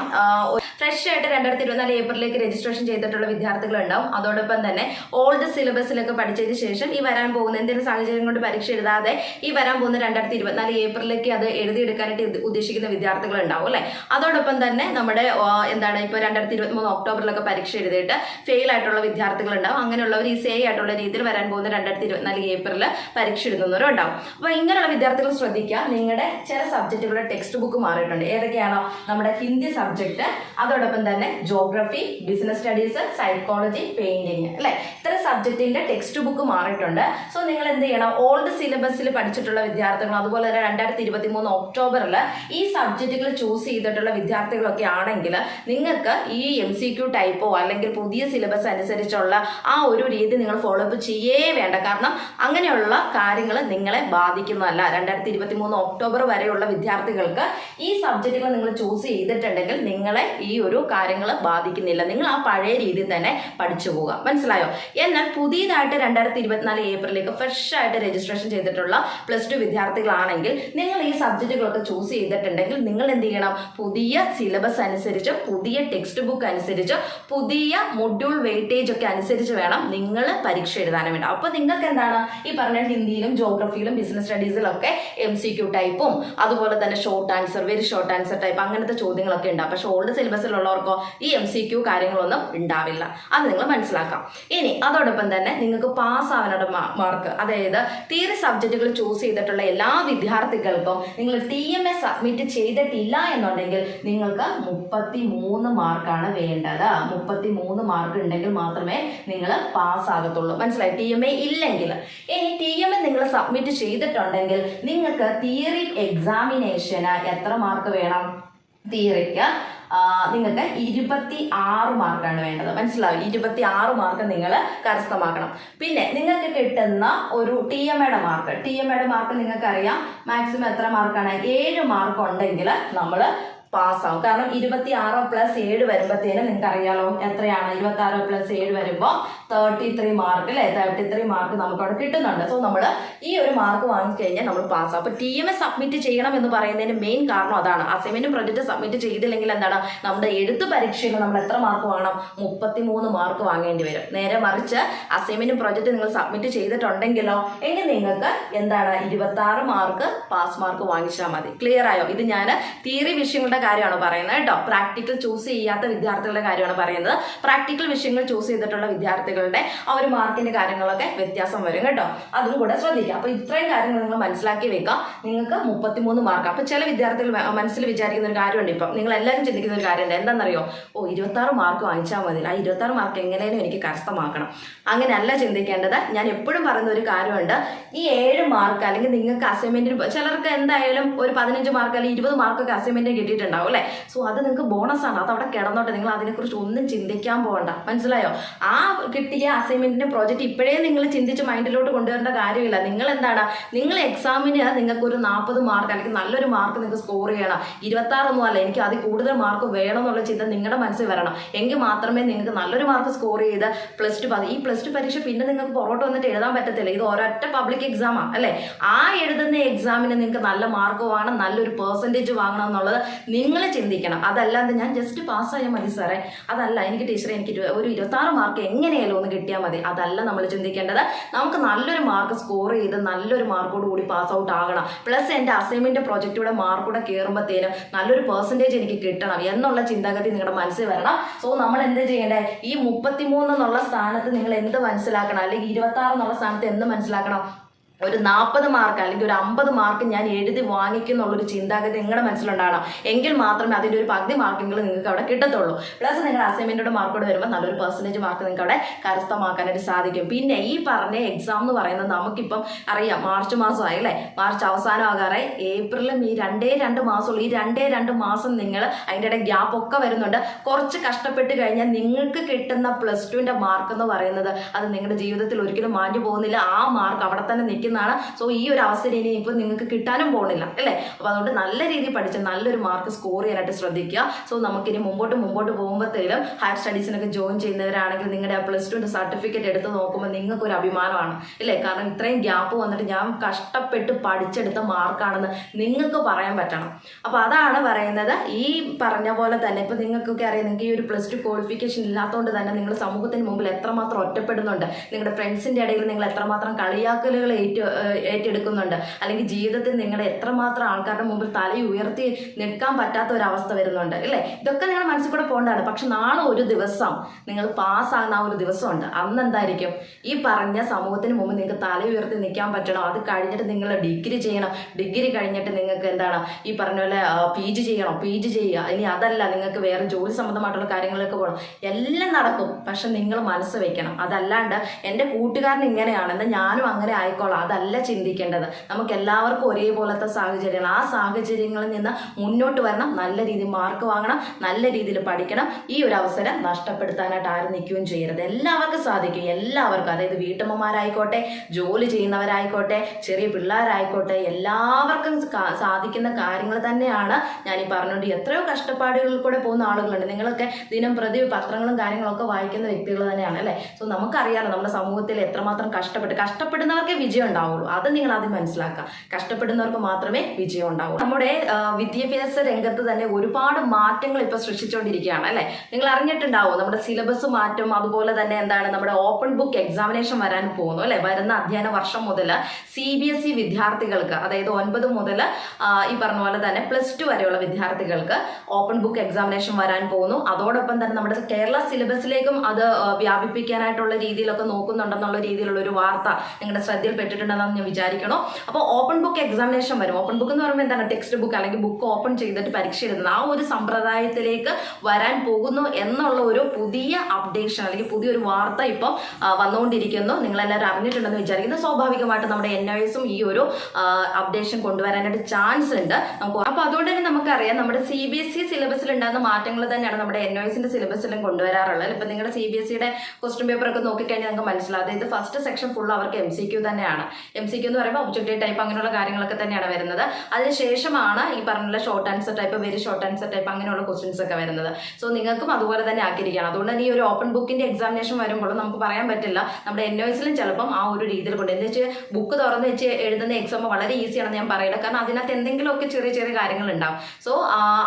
ഫ്രഷ് ആയിട്ട് രണ്ടായിരത്തി ഇരുപത്തിനാല് ഏപ്രിലേക്ക് രജിസ്ട്രേഷൻ ചെയ്തിട്ടുള്ള വിദ്യാർത്ഥികൾ ഉണ്ടാവും അതോടൊപ്പം തന്നെ ഓൾഡ് സിലബസിലൊക്കെ പഠിച്ചതിന് ശേഷം ഈ വരാൻ പോകുന്ന എന്തെങ്കിലും സാഹചര്യം കൊണ്ട് പരീക്ഷ എഴുതാതെ ഈ വരാൻ പോകുന്ന രണ്ടായിരത്തി ഇരുപത്തിനാല് ഏപ്രിലേക്ക് അത് എഴുതിയെടുക്കാനായിട്ട് ഉദ്ദേശിക്കുന്ന വിദ്യാർത്ഥികൾ ഉണ്ടാവും അല്ലേ? അതോടൊപ്പം തന്നെ നമ്മുടെ എന്താണ് ഇപ്പോൾ രണ്ടായിരത്തി ഇരുപത്തി മൂന്ന് ഒക്ടോബറിലൊക്കെ പരീക്ഷ എഴുതിയിട്ട് ഫെയിൽ ആയിട്ടുള്ള വിദ്യാർത്ഥികളുണ്ടാവും. അങ്ങനെയുള്ളവർ ഈ സേ ആയിട്ടുള്ള രീതിയിൽ വരാൻ പോകുന്ന രണ്ടായിരത്തി ഇരുപത്തിനാല് ഏപ്രിലിൽ പരീക്ഷ എഴുതുന്നവരും ഉണ്ടാവും അപ്പോൾ ഇങ്ങനെയുള്ള വിദ്യാർത്ഥികൾ ശ്രദ്ധിക്കുക. നിങ്ങളുടെ ചില സബ്ജക്റ്റുകളുടെ ടെക്സ്റ്റ് ബുക്ക് മാറിയിട്ടുണ്ട്. ഏതൊക്കെയാണോ നമ്മുടെ ഹിന്ദി സബ്ജക്റ്റ് അതോടൊപ്പം തന്നെ geography business studies psychology painting അല്ലേ? ഇത്തരം സബ്ജക്റ്റിന്റെ ടെക്സ്റ്റ് ബുക്ക് മാറിയിട്ടുണ്ട്. സോ നിങ്ങൾ എന്ത് ചെയ്യണം? ഓൾഡ് സിലബസിൽ പഠിച്ചിട്ടുള്ള വിദ്യാർത്ഥികൾ അതുപോലെ തന്നെ രണ്ടായിരത്തി ഇരുപത്തി മൂന്ന് ഒക്ടോബറിൽ ഈ സബ്ജക്റ്റുകൾ ചൂസ് ചെയ്തിട്ടുള്ള വിദ്യാർത്ഥികളൊക്കെ ആണെങ്കിൽ നിങ്ങൾക്ക് ഈ എം സി ക്യു ടൈപ്പോ അല്ലെങ്കിൽ പുതിയ സിലബസ് അനുസരിച്ചുള്ള ആ ഒരു രീതി നിങ്ങൾ ഫോളോ അപ്പ് ചെയ്യേ വേണ്ട. കാരണം അങ്ങനെയുള്ള കാര്യങ്ങൾ നിങ്ങളെ ബാധിക്കുന്നതല്ല. രണ്ടായിരത്തി ഇരുപത്തി മൂന്ന് ഒക്ടോബർ വരെയുള്ള വിദ്യാർത്ഥികൾക്ക് ഈ സബ്ജക്റ്റുകൾ നിങ്ങൾ ചൂസ് ചെയ്തിട്ടുണ്ടെങ്കിൽ നിങ്ങളെ ഈ ഒരു കാര്യങ്ങൾ ബാധിക്കുന്നില്ല. നിങ്ങൾ ആ പഴയ രീതിയിൽ തന്നെ പഠിച്ചു പോവുക. മനസ്സിലായോ? എന്നാൽ പുതിയതായിട്ട് രണ്ടായിരത്തി ഇരുപത്തിനാല് ഏപ്രിലേക്ക് ഫ്രഷ് ആയിട്ട് രജിസ്ട്രേഷൻ ചെയ്തിട്ടുള്ള പ്ലസ് ടു വിദ്യാർത്ഥികളാണെങ്കിൽ നിങ്ങൾ ഈ സബ്ജക്റ്റുകളൊക്കെ ചൂസ് ചെയ്തിട്ടുണ്ടെങ്കിൽ നിങ്ങൾ എന്ത് ചെയ്യണം? പുതിയ സിലബസ് അനുസരിച്ച് പുതിയ ടെക്സ്റ്റ് ബുക്ക് അനുസരിച്ച് പുതിയ മൊഡ്യൂൾ വെയിറ്റേജ് ഒക്കെ അനുസരിച്ച് വേണം നിങ്ങൾ പരീക്ഷ എഴുതാനും വേണ്ടി. അപ്പോൾ നിങ്ങൾക്ക് എന്താണ്? ഈ പറഞ്ഞ ഹിന്ദിയിലും ജോഗ്രഫിയിലും ബിസിനസ് സ്റ്റഡീസിലും ഒക്കെ എം സി ക്യൂ ടൈപ്പും അതുപോലെ തന്നെ short answer very short answer type അങ്ങനത്തെ ചോദ്യങ്ങളൊക്കെ ഉണ്ട്. പക്ഷെ ഓൾഡ് സിലബസിലുള്ളവർക്കോ ഈ എം സി ക്യൂ കാര്യങ്ങളൊന്നും ഉണ്ടാവില്ല. അത് നിങ്ങൾ മനസ്സിലാക്കാം. ഇനി അതോടൊപ്പം തന്നെ നിങ്ങൾക്ക് പാസ് ആവാനുള്ള മാർക്ക് അതായത് തീരെ സബ്ജക്റ്റുകൾ ചൂസ് ചെയ്തിട്ടുള്ള എല്ലാ വിദ്യാർത്ഥികൾക്കും നിങ്ങൾ ടി എം എ സബ്മിറ്റ് ചെയ്തിട്ടില്ല എന്നുണ്ടെങ്കിൽ നിങ്ങൾക്ക് മുപ്പത്തി മൂന്ന് മാർക്കാണ് വേണ്ടത്. മുപ്പത്തി മൂന്ന് മാർക്ക് ഉണ്ടെങ്കിൽ മാത്രമേ നിങ്ങൾ പാസ് ആകത്തുള്ളൂ. മനസ്സിലായി? ടി എം എ ഇല്ലെങ്കിൽ. ഇനി ടി എം എ നിങ്ങൾ സബ്മിറ്റ് ചെയ്തിട്ടുണ്ടെങ്കിൽ നിങ്ങൾക്ക് തിയറി എക്സാമിനേഷന് എത്ര മാർക്ക് വേണം? തിയറിക്ക് നിങ്ങൾക്ക് ഇരുപത്തി ആറ് മാർക്കാണ് വേണ്ടത്. മനസ്സിലാവും ഇരുപത്തി ആറ് മാർക്ക് നിങ്ങൾ കരസ്ഥമാക്കണം. പിന്നെ നിങ്ങൾക്ക് കിട്ടുന്ന ഒരു ടി എം എയുടെ മാർക്ക് ടി എം എയുടെ മാർക്ക് നിങ്ങൾക്കറിയാം. മാക്സിമം എത്ര മാർക്കാണ് ഏഴ് മാർക്ക് ഉണ്ടെങ്കിൽ നമ്മൾ പാസ്സാവും. കാരണം ഇരുപത്തി ആറ് പ്ലസ് ഏഴ് വരുമ്പോഴത്തേനും നിങ്ങൾക്ക് അറിയാലോ എത്രയാണ്? ഇരുപത്തി ആറ് പ്ലസ് ഏഴ് വരുമ്പോൾ തേർട്ടി ത്രീ മാർക്ക് അല്ലേ? തേർട്ടി ത്രീ മാർക്ക് നമുക്ക് അവിടെ കിട്ടുന്നുണ്ട്. സോ നമ്മൾ ഈ ഒരു മാർക്ക് വാങ്ങിക്കഴിഞ്ഞാൽ നമ്മൾ പാസ്സാവും അപ്പോൾ ടി എം എസ് സബ്മിറ്റ് ചെയ്യണം എന്ന് പറയുന്നതിന് മെയിൻ കാരണം അതാണ്. അസൈൻമെന്റ് പ്രൊജക്ട് സബ്മിറ്റ് ചെയ്തില്ലെങ്കിൽ എന്താണ്? നമ്മുടെ എഴുത്ത് പരീക്ഷയിൽ നമ്മൾ എത്ര മാർക്ക് വാങ്ങണം മുപ്പത്തി മൂന്ന് മാർക്ക് വാങ്ങേണ്ടി വരും. നേരെ മറിച്ച് അസൈൻമെന്റ് പ്രൊജക്ട് നിങ്ങൾ സബ്മിറ്റ് ചെയ്തിട്ടുണ്ടെങ്കിലോ എങ്കിൽ നിങ്ങൾക്ക് എന്താണ്? ഇരുപത്തി മാർക്ക് പാസ് മാർക്ക് വാങ്ങിച്ചാൽ മതി. ക്ലിയർ ആയോ? ഇത് ഞാൻ തിയറി വിഷയങ്ങളുടെ കാര്യമാണ് പറയുന്നത് കേട്ടോ. പ്രാക്ടിക്കൽ ചൂസ് ചെയ്യാത്ത വിദ്യാർത്ഥികളുടെ കാര്യമാണ് പറയുന്നത്. പ്രാക്ടിക്കൽ വിഷയങ്ങൾ ചൂസ് ചെയ്തിട്ടുള്ള വിദ്യാർത്ഥികളുടെ ആ ഒരു മാർക്കിന്റെ കാര്യങ്ങളൊക്കെ വ്യത്യാസം വരും കേട്ടോ. അതും കൂടെ ശ്രദ്ധിക്കുക അപ്പോൾ ഇത്രയും കാര്യങ്ങൾ നിങ്ങൾ മനസ്സിലാക്കി വെക്കുക. നിങ്ങൾക്ക് മുപ്പത്തിമൂന്ന് മാർക്ക് അപ്പോൾ ചില വിദ്യാർത്ഥികൾ മനസ്സിൽ വിചാരിക്കുന്ന ഒരു കാര്യമുണ്ട് ഇപ്പം. നിങ്ങൾ എല്ലാവരും ചിന്തിക്കുന്ന ഒരു കാര്യമുണ്ട്. എന്താണെന്നറിയോ? ഓ ഇരുപത്താറ് മാർക്ക് വാങ്ങിച്ചാൽ മതി. ആ ഇരുപത്താറ് മാർക്ക് എങ്ങനെയും എനിക്ക് കരസ്ഥമാക്കണം. അങ്ങനെയല്ല ചിന്തിക്കേണ്ടത്. ഞാൻ എപ്പോഴും പറയുന്ന ഒരു കാര്യമുണ്ട്. ഈ ഏഴ് മാർക്ക് അല്ലെങ്കിൽ നിങ്ങൾക്ക് അസൈൻമെന്റിന് ചിലർക്ക് എന്തായാലും ഒരു പതിനഞ്ച് മാർക്ക് അല്ലെങ്കിൽ ഇരുപത് മാർക്കൊക്കെ അസൈൻമെന്റിന് കിട്ടിയിട്ടുണ്ടാവും അല്ലേ? സോ അത് നിങ്ങൾക്ക് ബോണസ് ആണ്. അത് അവിടെ കിടന്നോട്ടെ. നിങ്ങൾ അതിനെക്കുറിച്ച് ഒന്നും ചിന്തിക്കാൻ പോകണ്ട. മനസ്സിലായോ? ആ കിട്ടിയ അസൈൻമെന്റിന്റെ പ്രോജക്റ്റ് ഇപ്പോഴേ നിങ്ങൾ ചിന്തിച്ച് മൈൻഡിലോട്ട് കൊണ്ടുവരേണ്ട കാര്യമില്ല. നിങ്ങൾ എന്താണ് നിങ്ങൾ എക്സാമിന് നിങ്ങൾക്ക് ഒരു നാൽപ്പത് മാർക്ക് അല്ലെങ്കിൽ നല്ലൊരു മാർക്ക് നിങ്ങൾക്ക് സ്കോർ ചെയ്യണം. ഇരുപത്തി ആറൊന്നും അല്ല. എനിക്ക് അതിൽ കൂടുതൽ മാർക്ക് വേണം എന്നുള്ള ചിന്ത നിങ്ങളുടെ മനസ്സിൽ വരണം. എങ്കിൽ മാത്രമേ നിങ്ങൾക്ക് നല്ലൊരു മാർക്ക് സ്കോർ ചെയ്ത് പ്ലസ് ടു ഈ പ്ലസ് ടു പരീക്ഷ പിന്നെ നിങ്ങൾക്ക് പുറകോട്ട് വന്നിട്ട് എഴുതാൻ പറ്റത്തില്ല. ഇത് ഒരൊറ്റ പബ്ലിക് എക്സാമാണ് അല്ലേ? ആ എഴുതുന്ന എക്സാമിന് നിങ്ങൾക്ക് നല്ല മാർക്ക് വേണം നല്ലൊരു പെർസെന്റേജ് വാങ്ങണം എന്നുള്ളത് നിങ്ങൾ ചിന്തിക്കണം. അതല്ലാതെ ഞാൻ ജസ്റ്റ് പാസ്സായാൽ മതി സാറേ. അതല്ല എനിക്ക് ടീച്ചറെ എനിക്ക് ഒരു ഇരുപത്താറ് മാർക്ക് എങ്ങനെയായാലും ഒന്ന് കിട്ടിയാൽ മതി. അതല്ല നമ്മൾ ചിന്തിക്കേണ്ടത്. നമുക്ക് നല്ലൊരു മാർക്ക് സ്കോർ ചെയ്ത് നല്ലൊരു മാർക്കോട് കൂടി പാസ് ഔട്ട് ആകണം. പ്ലസ് എന്റെ അസൈൻമെന്റ് പ്രൊജക്റ്റൂടെ മാർക്കൂടെ കയറുമ്പോഴത്തേനും നല്ലൊരു പെർസെന്റേജ് എനിക്ക് കിട്ടണം എന്നുള്ള ചിന്താഗതി നിങ്ങളുടെ മനസ്സിൽ വരണം. സോ നമ്മൾ എന്ത് ചെയ്യേണ്ടത് ഈ മുപ്പത്തിമൂന്ന് എന്നുള്ള സ്ഥാനത്ത് നിങ്ങൾ എന്ത് മനസ്സിലാക്കണം? അല്ലെങ്കിൽ ഇരുപത്താറ് എന്നുള്ള സ്ഥാനത്ത് എന്ത് മനസ്സിലാക്കണം? ഒരു നാൽപ്പത് മാർക്ക് അല്ലെങ്കിൽ ഒരു അമ്പത് മാർക്ക് ഞാൻ എഴുതി വാങ്ങിക്കുന്നുള്ളൊരു ചിന്താഗതി നിങ്ങളുടെ മനസ്സിലുണ്ടാകണം. എങ്കിൽ മാത്രമേ അതിന്റെ ഒരു പകുതി മാർക്കെങ്കിലും നിങ്ങൾക്ക് അവിടെ കിട്ടത്തുള്ളൂ. പ്ലസ് നിങ്ങളുടെ അസൈൻമെന്റോട് മാർക്കോട് വരുമ്പോൾ നല്ലൊരു പെർസെന്റേജ് മാർക്ക് നിങ്ങൾക്ക് അവിടെ കരസ്ഥമാക്കാനായിട്ട് സാധിക്കും. പിന്നെ ഈ പറഞ്ഞ എക്സാം എന്ന് പറയുന്നത് നമുക്കിപ്പം അറിയാം. മാർച്ച് മാസമായി അല്ലേ? മാർച്ച് അവസാനം ആകാറായി ഏപ്രിലും ഈ രണ്ടേ രണ്ട് മാസമുള്ളൂ. ഈ രണ്ടേ രണ്ട് മാസം നിങ്ങൾ അതിന്റെ ഇടയിൽ ഗ്യാപ്പ് ഒക്കെ വരുന്നുണ്ട്. കുറച്ച് കഷ്ടപ്പെട്ട് കഴിഞ്ഞാൽ നിങ്ങൾക്ക് കിട്ടുന്ന പ്ലസ് ടുവിന്റെ മാർക്ക് എന്ന് പറയുന്നത് അത് നിങ്ങളുടെ ജീവിതത്തിൽ ഒരിക്കലും മാഞ്ഞു പോകുന്നില്ല. ആ മാർക്ക് അവിടെ തന്നെ നിൽക്കുന്നതാണ് സോ ഈ ഒരു അവസരം ഇനി ഇപ്പോൾ നിങ്ങൾക്ക് കിട്ടാനും പോകുന്നില്ല അല്ലേ? അപ്പോൾ അതുകൊണ്ട് നല്ല രീതിയിൽ പഠിച്ച് നല്ലൊരു മാർക്ക് സ്കോർ ചെയ്യാനായിട്ട് ശ്രദ്ധിക്കുക. സോ നമുക്കിനി മുമ്പോട്ട് മുമ്പോട്ട് പോകുമ്പോഴത്തേലും ഹയർ സ്റ്റഡീസിനൊക്കെ ജോയിൻ ചെയ്യുന്നവരാണെങ്കിൽ നിങ്ങളുടെ പ്ലസ് ടുവിന്റെ സർട്ടിഫിക്കറ്റ് എടുത്ത് നോക്കുമ്പോൾ നിങ്ങൾക്ക് ഒരു അഭിമാനമാണ് ഇല്ലേ? കാരണം ഇത്രയും ഗ്യാപ്പ് വന്നിട്ട് ഞാൻ കഷ്ടപ്പെട്ട് പഠിച്ചെടുത്ത മാർക്കാണെന്ന് നിങ്ങൾക്ക് പറയാൻ പറ്റണം. അപ്പോൾ അതാണ് പറയുന്നത്. ഈ പറഞ്ഞ പോലെ തന്നെ ഇപ്പോൾ നിങ്ങൾക്കൊക്കെ അറിയാം നിങ്ങൾക്ക് ഈ ഒരു പ്ലസ് ടു ക്വാളിഫിക്കേഷൻ ഇല്ലാത്തതുകൊണ്ട് തന്നെ നിങ്ങൾ സമൂഹത്തിന് മുമ്പിൽ എത്രമാത്രം ഒറ്റപ്പെടുന്നുണ്ട്. നിങ്ങളുടെ ഫ്രണ്ട്സിന്റെ ഇടയിൽ നിങ്ങൾ എത്രമാത്രം കളിയാക്കലുകൾ ഏറ്റു ഏഹ് ഏറ്റെടുക്കുന്നുണ്ട്. അല്ലെങ്കിൽ ജീവിതത്തിൽ നിങ്ങൾ എത്രമാത്രം ആൾക്കാരുടെ മുമ്പിൽ തല ഉയർത്തി നിൽക്കാൻ പറ്റാത്ത ഒരു അവസ്ഥ വരുന്നുണ്ട് അല്ലേ? ഇതൊക്കെ നിങ്ങൾ മനസ്സിൽ കൂടെ പോകേണ്ടതാണ്. പക്ഷെ നാളെ ഒരു ദിവസം നിങ്ങൾ പാസ്സാകുന്ന ആ ഒരു ദിവസമുണ്ട്. അന്ന് എന്തായിരിക്കും? ഈ പറഞ്ഞ സമൂഹത്തിന് മുമ്പ് നിങ്ങൾക്ക് തല ഉയർത്തി നിൽക്കാൻ പറ്റണം. അത് കഴിഞ്ഞിട്ട് നിങ്ങൾ ഡിഗ്രി ചെയ്യണം. ഡിഗ്രി കഴിഞ്ഞിട്ട് നിങ്ങൾക്ക് എന്താണ്? ഈ പറഞ്ഞ പോലെ പി ജി ചെയ്യണം. പി ജി ചെയ്യുക. ഇനി അതല്ല നിങ്ങൾക്ക് വേറെ ജോലി സംബന്ധമായിട്ടുള്ള കാര്യങ്ങളിലേക്ക് പോകണം. എല്ലാം നടക്കും. പക്ഷെ നിങ്ങൾ മനസ്സ് വെക്കണം. അതല്ലാണ്ട് എന്റെ കൂട്ടുകാരൻ ഇങ്ങനെയാണ്. എന്നാൽ ഞാനും അങ്ങനെ ആയിക്കോളാം. അതല്ല ചിന്തിക്കേണ്ടത്. നമുക്ക് എല്ലാവർക്കും ഒരേപോലത്തെ സാഹചര്യങ്ങൾ. ആ സാഹചര്യങ്ങളിൽ നിന്ന് മുന്നോട്ട് വരണം. നല്ല രീതിയിൽ മാർക്ക് വാങ്ങണം. നല്ല രീതിയിൽ പഠിക്കണം. ഈ ഒരു അവസരം നഷ്ടപ്പെടുത്താനായിട്ട് ആരും നിൽക്കുകയും ചെയ്യരുത്. എല്ലാവർക്കും സാധിക്കും. എല്ലാവർക്കും. അതായത് വീട്ടമ്മമാരായിക്കോട്ടെ ജോലി ചെയ്യുന്നവരായിക്കോട്ടെ ചെറിയ പിള്ളേരായിക്കോട്ടെ എല്ലാവർക്കും സാധിക്കുന്ന കാര്യങ്ങൾ തന്നെയാണ് ഞാൻ ഈ പറഞ്ഞുകൊണ്ട് എത്രയോ കഷ്ടപ്പാടുകളിൽ കൂടെ പോകുന്ന ആളുകളുണ്ട്. നിങ്ങളൊക്കെ ദിനം പ്രതി പത്രങ്ങളും കാര്യങ്ങളൊക്കെ വായിക്കുന്ന വ്യക്തികൾ തന്നെയാണ് അല്ലേ? സോ നമുക്കറിയാലോ നമ്മുടെ സമൂഹത്തിൽ എത്രമാത്രം കഷ്ടപ്പെട്ട് കഷ്ടപ്പെടുന്നവർക്ക് വിജയം ഉണ്ടാവുള്ളൂ. അത് നിങ്ങൾ ആദ്യം മനസ്സിലാക്കുക. കഷ്ടപ്പെടുന്നവർക്ക് മാത്രമേ വിജയം ഉണ്ടാവൂ നമ്മുടെ വിദ്യാഭ്യാസ രംഗത്ത് തന്നെ ഒരുപാട് മാറ്റങ്ങൾ ഇപ്പോൾ സൃഷ്ടിച്ചുകൊണ്ടിരിക്കുകയാണ് അല്ലേ? നിങ്ങൾ അറിഞ്ഞിട്ടുണ്ടാവും നമ്മുടെ സിലബസ് മാറ്റം അതുപോലെ തന്നെ എന്താണ് നമ്മുടെ ഓപ്പൺ ബുക്ക് എക്സാമിനേഷൻ വരാൻ പോകുന്നു അല്ലേ? വരുന്ന അധ്യയന വർഷം മുതൽ സി ബി എസ് ഇ വിദ്യാർത്ഥികൾക്ക് അതായത് ഒൻപത് മുതൽ ഈ പറഞ്ഞ പോലെ തന്നെ പ്ലസ് ടു വരെയുള്ള വിദ്യാർത്ഥികൾക്ക് ഓപ്പൺ ബുക്ക് എക്സാമിനേഷൻ വരാൻ പോകുന്നു. അതോടൊപ്പം തന്നെ നമ്മുടെ കേരള സിലബസിലേക്കും അത് വ്യാപിപ്പിക്കാനായിട്ടുള്ള രീതിയിലൊക്കെ നോക്കുന്നുണ്ടെന്നുള്ള രീതിയിലുള്ള ഒരു വാർത്ത നിങ്ങളുടെ ശ്രദ്ധയിൽപ്പെട്ടിട്ടുണ്ടെന്ന് ഞാൻ വിചാരിക്കണോ? അപ്പോൾ ഓപ്പൺ ബുക്ക് എക്സാമിനേഷൻ വരും. ഓപ്പൺ ബുക്ക് എന്ന് പറയുമ്പോൾ എന്താണ്? ടെക്സ്റ്റ് ബുക്ക് അല്ലെങ്കിൽ ബുക്ക് ഓപ്പൺ ചെയ്തിട്ട് പരീക്ഷ എഴുതുന്നത്. ആ ഒരു സമ്പ്രദായത്തിലേക്ക് വരാൻ പോകുന്നു എന്നുള്ള ഒരു പുതിയ അപ്ഡേഷൻ അല്ലെങ്കിൽ പുതിയൊരു വാർത്ത ഇപ്പം വന്നുകൊണ്ടിരിക്കുന്നു. നിങ്ങളെല്ലാവരും അറിഞ്ഞിട്ടുണ്ടെന്ന് വിചാരിക്കുന്നു. സ്വാഭാവികമായിട്ട് നമ്മുടെ എൻ എസും ഈ ഒരു അപ്ഡേഷൻ കൊണ്ടുവരാനായിട്ട് ചാൻസ് ഉണ്ട്. നമുക്ക് അപ്പോൾ അതുകൊണ്ട് തന്നെ നമുക്കറിയാം നമ്മുടെ സി ബി എസ് ഇ സിലബസിൽ ഉണ്ടാകുന്ന മാറ്റങ്ങൾ തന്നെയാണ് നമ്മുടെ എൻ എസിന്റെ സിലബസിലും കൊണ്ടുവരാറുള്ളത്. ഇപ്പം നിങ്ങളുടെ സി ബി എസ് സിയുടെ ക്വസ്റ്റ്യൻ പേപ്പർ ഒക്കെ നോക്കിക്കഴിഞ്ഞാൽ നിങ്ങൾക്ക് മനസ്സിലാവും. അതായത് ഫസ്റ്റ് സെക്ഷൻ ഫുൾ അവർക്ക് എം സി ക്യൂ തന്നെയാണ്. എം സി ക്യൂ എന്ന് പറയുമ്പോൾ ഒബ്ജക്റ്റീവ് ടൈപ്പ് അങ്ങനെയുള്ള കാര്യങ്ങളൊക്കെ തന്നെയാണ് വരുന്നത്. അതിനുശേഷമാണ് ഈ പറഞ്ഞുള്ള short answer type very short answer type അങ്ങനെയുള്ള ക്വസ്റ്റ്യൻസ് ഒക്കെ വരുന്നത്. സോ നിങ്ങൾക്കും അതുപോലെ തന്നെ ആക്കിയിരിക്കുകയാണ് അതുകൊണ്ട് തന്നെ ഈ ഒരു ഓപ്പൺ ബുക്കിന്റെ എക്സാമിനേഷൻ വരുമ്പോൾ നമുക്ക് പറയാൻ പറ്റില്ല. നമ്മുടെ എൻ ഒസിലും ചിലപ്പം ആ ഒരു രീതിയിൽ കൊണ്ട് എന്ന് വെച്ചാൽ ബുക്ക് തുറന്ന് വെച്ച് എഴുതുന്ന എക്സാം വളരെ ഈസിയാണെന്ന് ഞാൻ പറയില്ല കാരണം അതിനകത്ത് എന്തെങ്കിലുമൊക്കെ ചെറിയ ചെറിയ കാര്യങ്ങൾ ഉണ്ടാവും. സോ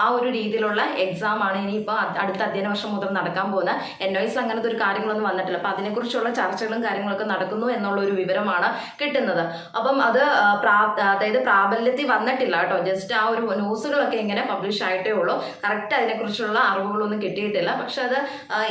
ആ ഒരു രീതിയിലുള്ള എക്സാം ആണ് ഇനിയിപ്പോൾ അടുത്ത അധ്യയന വർഷം മുതൽ നടക്കാൻ പോകുന്ന എൻ എസിൽ അങ്ങനത്തെ ഒരു കാര്യങ്ങളൊന്നും വന്നിട്ടില്ല. അപ്പോൾ അതിനെക്കുറിച്ചുള്ള ചർച്ചകളും കാര്യങ്ങളൊക്കെ നടക്കുന്നു എന്നുള്ള ഒരു വിവരമാണ് കിട്ടുന്നത്. അപ്പം അത് അതായത് പ്രാബല്യത്തിൽ വന്നിട്ടില്ല കേട്ടോ. ജസ്റ്റ് ആ ഒരു ന്യൂസുകളൊക്കെ ഇങ്ങനെ പബ്ലിഷ് ആയിട്ടേ ഉള്ളൂ. കറക്റ്റ് അതിനെക്കുറിച്ചുള്ള അറിവുകളൊന്നും കിട്ടിയിട്ടില്ല. പക്ഷെ അത്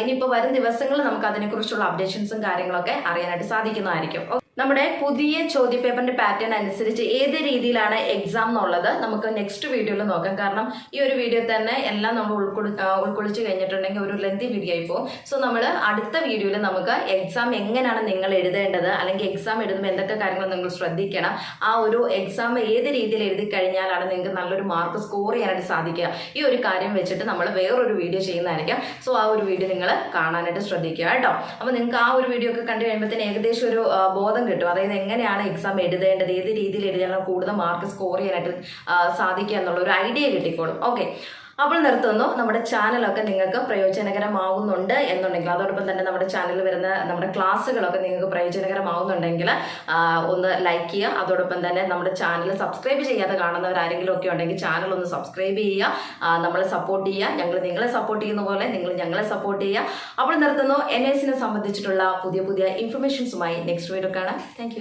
ഇനിയിപ്പോൾ വരും ദിവസങ്ങളിൽ നമുക്ക് അതിനെക്കുറിച്ചുള്ള അപ്ഡേഷൻസും കാര്യങ്ങളൊക്കെ അറിയാനായിട്ട് സാധിക്കുന്നതായിരിക്കും. നമ്മുടെ പുതിയ ചോദ്യപേപ്പറിന്റെ പാറ്റേൺ അനുസരിച്ച് ഏത് രീതിയിലാണ് എക്സാം എന്നുള്ളത് നമുക്ക് നെക്സ്റ്റ് വീഡിയോയിൽ നോക്കാം. കാരണം ഈ ഒരു വീഡിയോ തന്നെ എല്ലാം നമ്മൾ ഉൾക്കൊള്ളി ആ, ഉൾക്കൊള്ളിച്ച് കഴിഞ്ഞിട്ടുണ്ടെങ്കിൽ ഒരു ലെന്തി വീഡിയോ ആയി പോകും. സോ നമ്മൾ അടുത്ത വീഡിയോയിൽ നമുക്ക് എക്സാം എങ്ങനെയാണ് നിങ്ങൾ എഴുതേണ്ടത് അല്ലെങ്കിൽ എക്സാം എഴുതുമ്പോൾ എന്തൊക്കെ കാര്യങ്ങൾ നിങ്ങൾ ശ്രദ്ധിക്കണം. ആ ഒരു എക്സാം ഏത് രീതിയിൽ എഴുതി കഴിഞ്ഞാലാണ് നിങ്ങൾക്ക് നല്ലൊരു മാർക്ക് സ്കോർ ചെയ്യാനായിട്ട് സാധിക്കുക. ഈ ഒരു കാര്യം വെച്ചിട്ട് നമ്മൾ വേറൊരു വീഡിയോ ചെയ്യുന്നതായിരിക്കും. സോ ആ ഒരു വീഡിയോ നിങ്ങൾ കാണാനായിട്ട് ശ്രദ്ധിക്കുക കേട്ടോ. അപ്പോൾ നിങ്ങൾക്ക് ആ ഒരു വീഡിയോ ഒക്കെ കണ്ടു കഴിയുമ്പോഴത്തേന് ഏകദേശം ഒരു ബോധം കിട്ടും. അതായത് എങ്ങനെയാണ് എക്സാം എഴുതേണ്ടത് ഏത് രീതിയിൽ എഴുതിയാലാണ് കൂടുതൽ മാർക്ക് സ്കോർ ചെയ്യാനായിട്ട് സാധിക്കുക എന്നുള്ള ഒരു ഐഡിയ കിട്ടിക്കോളും. ഓക്കെ അപ്പോൾ നിർത്തുന്നു. നമ്മുടെ ചാനലൊക്കെ നിങ്ങൾക്ക് പ്രയോജനകരമാവുന്നുണ്ട് എന്നുണ്ടെങ്കിൽ അതോടൊപ്പം തന്നെ നമ്മുടെ ചാനലിൽ വരുന്ന നമ്മുടെ ക്ലാസ്സുകളൊക്കെ നിങ്ങൾക്ക് പ്രയോജനകരമാവുന്നുണ്ടെങ്കിൽ ഒന്ന് ലൈക്ക് ചെയ്യുക. അതോടൊപ്പം തന്നെ നമ്മുടെ ചാനൽ സബ്സ്ക്രൈബ് ചെയ്യാതെ കാണുന്നവരാരെങ്കിലും ഒക്കെ ഉണ്ടെങ്കിൽ ചാനൽ ഒന്ന് സബ്സ്ക്രൈബ് ചെയ്യുക. നമ്മളെ സപ്പോർട്ട് ചെയ്യുക. ഞങ്ങൾ നിങ്ങളെ സപ്പോർട്ട് ചെയ്യുന്ന പോലെ നിങ്ങൾ ഞങ്ങളെ സപ്പോർട്ട് ചെയ്യുക. അപ്പോൾ നിർത്തുന്നു. എൻ എസിനെ സംബന്ധിച്ചിട്ടുള്ള പുതിയ പുതിയ ഇൻഫർമേഷൻസുമായി നെക്സ്റ്റ് വീഡിയോ കാണാം. താങ്ക്